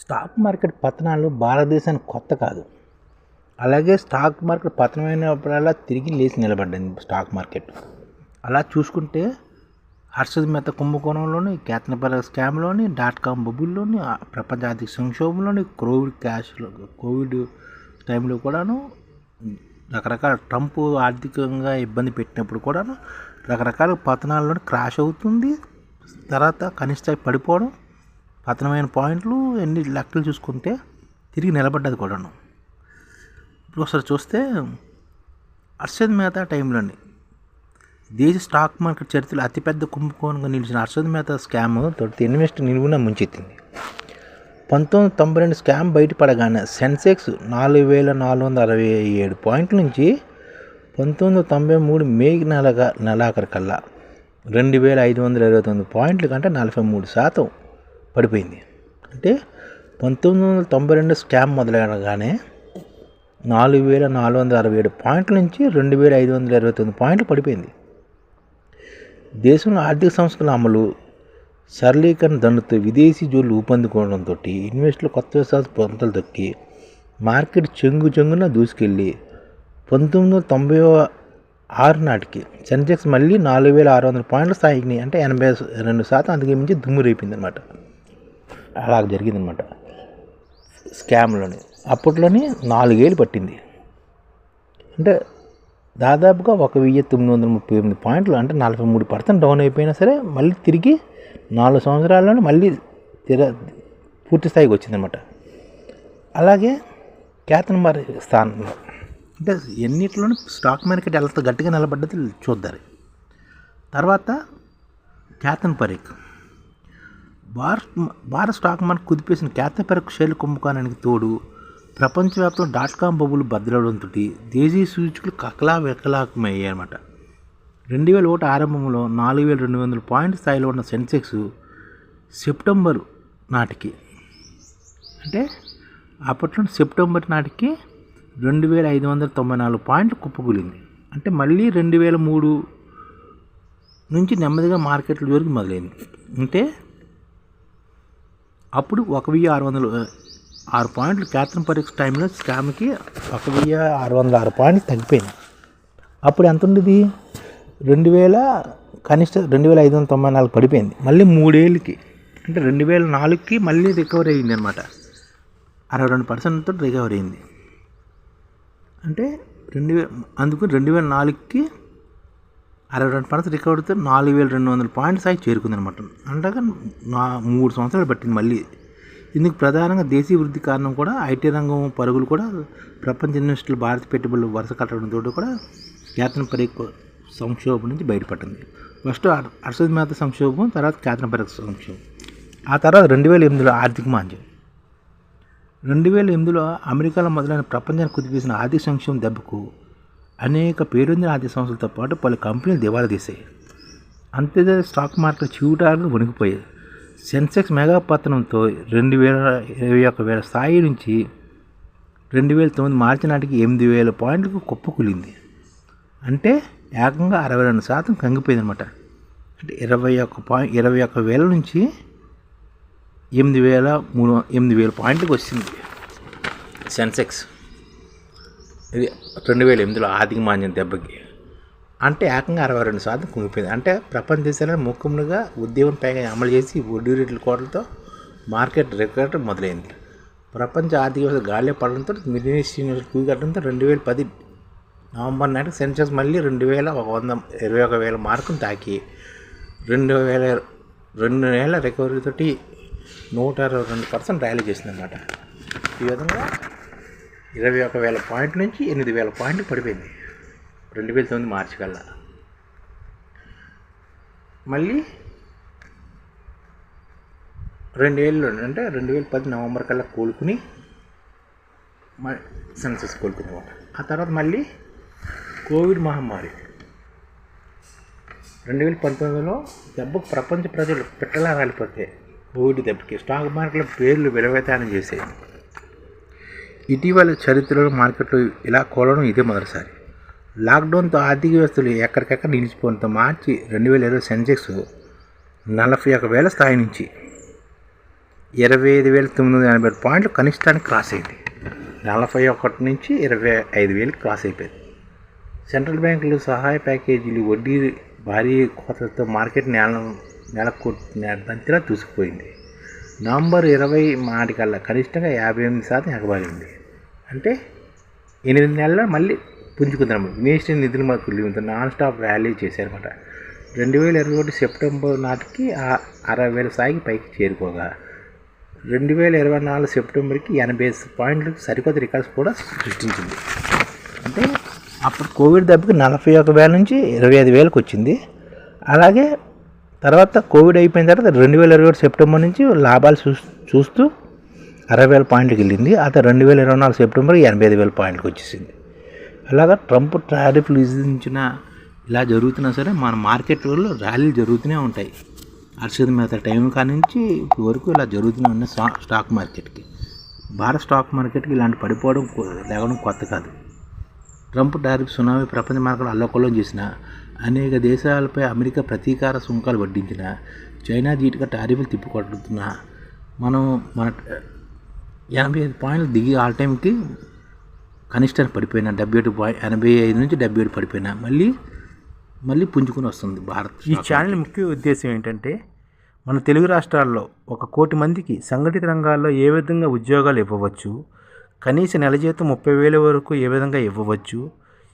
Stock market పతనాలు భారతదేశానికి కొత్త కాదు. అలాగే స్టాక్ మార్కెట్ పతనమైనప్పుడల్లా తిరిగి లేచి నిలబడింది స్టాక్ మార్కెట్. అలా చూసుకుంటే హర్షద్ మెహతా కుంభకోణంలోని కేతనపర స్కామ్లోని డాట్ కామ్ బబుల్లోని ప్రపంచ ఆర్థిక సంక్షోభంలోని కోవిడ్ క్యాష్లో కోవిడ్ టైంలో కూడాను రకరకాల ట్రంప్ ఆర్థికంగా ఇబ్బంది పెట్టినప్పుడు కూడాను రకరకాల పతనాల్లో క్రాష్ అవుతుంది. తర్వాత కనిష్ట పడిపోవడం పతనమైన పాయింట్లు ఎన్ని లెక్కలు చూసుకుంటే తిరిగి నిలబడ్డది కూడాను. ఇప్పుడు ఒకసారి చూస్తే అర్షద్ మేత టైంలో అండి దేశ స్టాక్ మార్కెట్ చరిత్రలో అతిపెద్ద కుంభకోణంగా నిలిచిన అర్షద్ మేత స్కామ్ తొలి ఇన్వెస్ట్ నిలువున ముంచెత్తింది. పంతొమ్మిది వందల తొంభై రెండు స్కామ్ బయటపడగానే సెన్సెక్స్ నాలుగు వేల నాలుగు వందల అరవై ఏడు పాయింట్ల నుంచి పంతొమ్మిది వందల తొంభై మూడు మే నెలగా నెలాఖరు కల్లా రెండు వేల ఐదు వందల ఇరవై తొమ్మిది పాయింట్ల కంటే నలభై మూడు శాతం పడిపోయింది. అంటే పంతొమ్మిది వందల తొంభై రెండు స్కామ్ మొదలైనగానే నాలుగు వేల నాలుగు వందల అరవై ఏడు పాయింట్ల నుంచి రెండు వేల ఐదు వందల ఇరవై తొమ్మిది పాయింట్లు పడిపోయింది. దేశంలో ఆర్థిక సంస్థల అమలు సరళీకరణ దండుతో విదేశీ జోలు ఊపందుకోవడంతో ఇన్వెస్టర్లు కొత్త విశ్వాస పొంతలు దొక్కి మార్కెట్ చెంగు చెంగున దూసుకెళ్ళి పంతొమ్మిది వందల తొంభై ఆరు నాటికి సెన్సెక్స్ మళ్ళీ నాలుగు వేల ఆరు వందల పాయింట్ల స్థాయికి అంటే ఎనభై రెండు శాతం అందుకే మించి దుమ్ము రేపింది అనమాట అలా జరిగిందనమాట. స్కామ్లోని. అప్పట్లోనే నాలుగేళ్ళు పట్టింది. అంటే దాదాపుగా ఒక వెయ్యి తొమ్మిది వందల ముప్పై ఎనిమిది పాయింట్లు అంటే నలభై మూడు పర్సెంట్ డౌన్ అయిపోయినా సరే మళ్ళీ తిరిగి నాలుగు సంవత్సరాల్లోనే మళ్ళీ తిర పూర్తి స్థాయికి వచ్చిందనమాట. అలాగే క్యాతన్ మరి స్థానంలో అంటే ఎన్నిట్లోనూ స్టాక్ మార్కెట్ ఎలా గట్టిగా నిలబడ్డది చూద్దారు తర్వాత క్యాతన్ పరీక్. భారత్ భారత్ స్టాక్ మార్కెట్ కుదిపేసిన కేతన్ షేర్ల కుంభకోణానికి తోడు ప్రపంచవ్యాప్తం డాట్ కామ్ బబులు భద్రవడంతో దేశీయ సూచికలు కకలా వికలాకమయ్యాయి అనమాట రెండు వేల ఒకటి ఆరంభంలో నాలుగు వేల రెండు వందల పాయింట్ స్థాయిలో ఉన్న సెన్సెక్స్ సెప్టెంబర్ నాటికి అంటే అప్పట్లో సెప్టెంబర్ నాటికి రెండు వేల ఐదు వందల తొంభై నాలుగు పాయింట్లు కుప్పకూలింది. అంటే మళ్ళీ రెండు వేల మూడు నుంచి నెమ్మదిగా మార్కెట్ల వరకు మొదలైంది. అంటే అప్పుడు ఒక వెయ్యి ఆరు వందలు ఆరు పాయింట్లు క్యాథరిన్ పరీక్ష టైంలో స్కామ్కి ఒక వెయ్యి ఆరు వందల ఆరు పాయింట్లు తగ్గిపోయింది అప్పుడు ఎంత ఉండేది? రెండు వేల కనిష్ట రెండు వేల ఐదు వందల తొంభై నాలుగు పడిపోయింది. మళ్ళీ మూడేళ్ళకి అంటే రెండు వేల నాలుగుకి మళ్ళీ రికవరీ అయింది అనమాట అరవై రెండు పర్సెంట్తో రికవరీ అయింది అంటే రెండు వేల అందుకు రెండు వేల నాలుగుకి అరవై రెండు పర్సెంట్ రికవరీతో నాలుగు వేల రెండు వందల పాయింట్స్ అయి చేరుకుంది అనమాట అంటగా నా మూడు సంవత్సరాలు పట్టింది మళ్ళీ. ఇందుకు ప్రధానంగా దేశీయ వృద్ధి కారణం కూడా ఐటీ రంగం పరుగులు కూడా ప్రపంచ ఇన్వెస్టర్లు భారత పెట్టుబడులు వరుస కట్టడంతో కూడా కేతన పరీక్ష సంక్షోభం నుంచి బయటపడింది. ఫస్ట్ అర్షద్ మేత సంక్షోభం తర్వాత ఖ్యాతన పరీక్ష సంక్షోభం. ఆ తర్వాత రెండు వేల ఎనిమిదిలో ఆర్థిక మాంద్యం. రెండు వేల ఎనిమిదిలో అమెరికాలో మొదలైన ప్రపంచానికి కుదిపేసిన ఆర్థిక సంక్షోభం దెబ్బకు అనేక పేరొందిన ఆర్థిక సంస్థలతో పాటు పలు కంపెనీలు దివాలా తీశాయి. అంతే స్టాక్ మార్కెట్ చివుటాలు వణికిపోయాయి. సెన్సెక్స్ మెగా పతనంతో రెండు వేల ఇరవై ఒక్క వేల స్థాయి నుంచి రెండు వేల తొమ్మిది మార్చి నాటికి ఎనిమిది వేల పాయింట్లకు కుప్పకూలింది అంటే ఏకంగా అరవై రెండు శాతం కంగిపోయింది అనమాట అంటే ఇరవై ఒక్క పాయింట్ ఇరవై ఒక్క వేల నుంచి ఎనిమిది వేల మూడు ఎనిమిది వేల పాయింట్లకు వచ్చింది. సెన్సెక్స్ ఇది రెండు వేల ఎనిమిదిలో ఆర్థిక మాంద్యం దెబ్బకి. అంటే ఏకంగా అరవై రెండు శాతం కుంగిపోయింది. అంటే ప్రపంచ దేశాలను ముఖ్యంగా ఉద్యమం పైగా అమలు చేసి వడ్డీ రేట్ల కోటలతో మార్కెట్ రికార్డ్ మొదలైంది. ప్రపంచ ఆర్థిక వ్యవస్థ గాలి పడడంతో మిలియన్స్ కూగట్టడంతో రెండు వేల పది నవంబర్ నాటికి సెన్సెక్స్ మళ్ళీ రెండు వేల ఒక వంద ఇరవై ఒక వేల మార్కును తాకి. రెండు వేల రెండు నెలల రికవరీతోటి నూట అరవై రెండు పర్సెంట్ ర్యాలీ చేసిందన్నమాట. ఈ విధంగా ఇరవై ఒక వేల పాయింట్ నుంచి ఎనిమిది వేల పాయింట్లు పడిపోయింది. రెండు వేల తొమ్మిది మార్చి కల్లా. మళ్ళీ రెండేళ్ళు అంటే రెండు వేల పది నవంబర్ కల్లా కోలుకుని సెన్సెస్ కోలుకున్నమాట ఆ తర్వాత మళ్ళీ కోవిడ్ మహమ్మారి. రెండు వేల పంతొమ్మిదిలో దెబ్బకు ప్రపంచ ప్రజలు పెట్టలా రాలిపోతే కోవిడ్ దెబ్బకి స్టాక్ మార్కెట్లో పేర్లు విలవేతానం చేసాయి ఇటీవల చరిత్రలో మార్కెట్లో ఇలా కోలడం ఇదే మొదటిసారి. లాక్డౌన్తో ఆర్థిక వ్యవస్థలు ఎక్కడికక్కడ నిలిచిపోవడంతో మార్చి రెండు వేల ఇరవై సెన్సెక్స్ నలభై ఒక వేల స్థాయి నుంచి ఇరవై ఐదు వేల తొమ్మిది వందల ఎనభై పాయింట్లు కనిష్టానికి క్రాస్ అయింది. నలభై ఒకటి నుంచి ఇరవై ఐదు వేలు క్రాస్ అయిపోయింది. సెంట్రల్ బ్యాంకులు సహాయ ప్యాకేజీలు వడ్డీ భారీ కోతలతో మార్కెట్ నేల నెలకొట్టినంతలా దూసుకుపోయింది. నవంబర్ ఇరవై నాటికల్లా కనిష్టంగా యాభై ఎనిమిది శాతం ఎగబడింది. అంటే ఎనిమిది నెలల్లో మళ్ళీ పుంజుకుందాం నేషనల్ నిధులు మాకు నాన్ స్టాప్ ర్యాలీ చేశారనమాట రెండు వేల ఇరవై ఒకటి సెప్టెంబర్ నాటికి ఆ అరవై వేల స్థాయికి పైకి చేరుకోగా రెండు వేల ఇరవై నాలుగు సెప్టెంబర్కి ఎనభై పాయింట్లకు సరికొత్త రికార్డ్స్ కూడా సృష్టించింది. అంటే అప్పుడు కోవిడ్ దెబ్బకి నలభై ఒక వేల నుంచి ఇరవై ఐదు వేలకు వచ్చింది. అలాగే తర్వాత కోవిడ్ అయిపోయిన తర్వాత రెండు వేల ఇరవై ఒకటి సెప్టెంబర్ నుంచి లాభాలు చూ చూస్తూ అరవై వేల పాయింట్కి వెళ్ళింది. ఆ తర్వాత రెండు వేల ఇరవై నాలుగు సెప్టెంబర్ ఎనభై ఐదు వేల పాయింట్కి వచ్చేసింది. అలాగా ట్రంప్ టారిఫ్లు విధించిన ఇలా జరుగుతున్నా సరే మన మార్కెట్లో ర్యాలీలు జరుగుతూనే ఉంటాయి. హర్షద్ మేత టైం కానించి ఇప్పుడు వరకు ఇలా జరుగుతూనే ఉన్నాయి స్టా- స్టాక్ మార్కెట్కి. భారత స్టాక్ మార్కెట్కి ఇలాంటి పడిపోవడం లేవడం కొత్త కాదు. ట్రంప్ టారిఫ్ సునామీ ప్రపంచ మార్కెట్ అల్లకొల్లం చేసిన అనేక దేశాలపై అమెరికా ప్రతీకార సుంకాలు వడ్డించిన చైనా ధీటుగా టారిఫ్లు తిప్పికొట్టుతున్నా మనం మన ఎనభై ఐదు పాయింట్లు దిగి ఆల్ టైంకి కనిష్టానికి పడిపోయినా డెబ్బై ఏడు పాయింట్ ఎనభై ఐదు నుంచి డెబ్బై ఏడు పడిపోయినా మళ్ళీ మళ్ళీ పుంజుకుని వస్తుంది భారత్ ఈ ఛానల్ ముఖ్య ఉద్దేశం ఏంటంటే మన తెలుగు రాష్ట్రాల్లో ఒక కోటి మందికి సంఘటిత రంగాల్లో ఏ విధంగా ఉద్యోగాలు ఇవ్వవచ్చు కనీస నెల జీతం ముప్పై వేల వరకు ఏ విధంగా ఇవ్వవచ్చు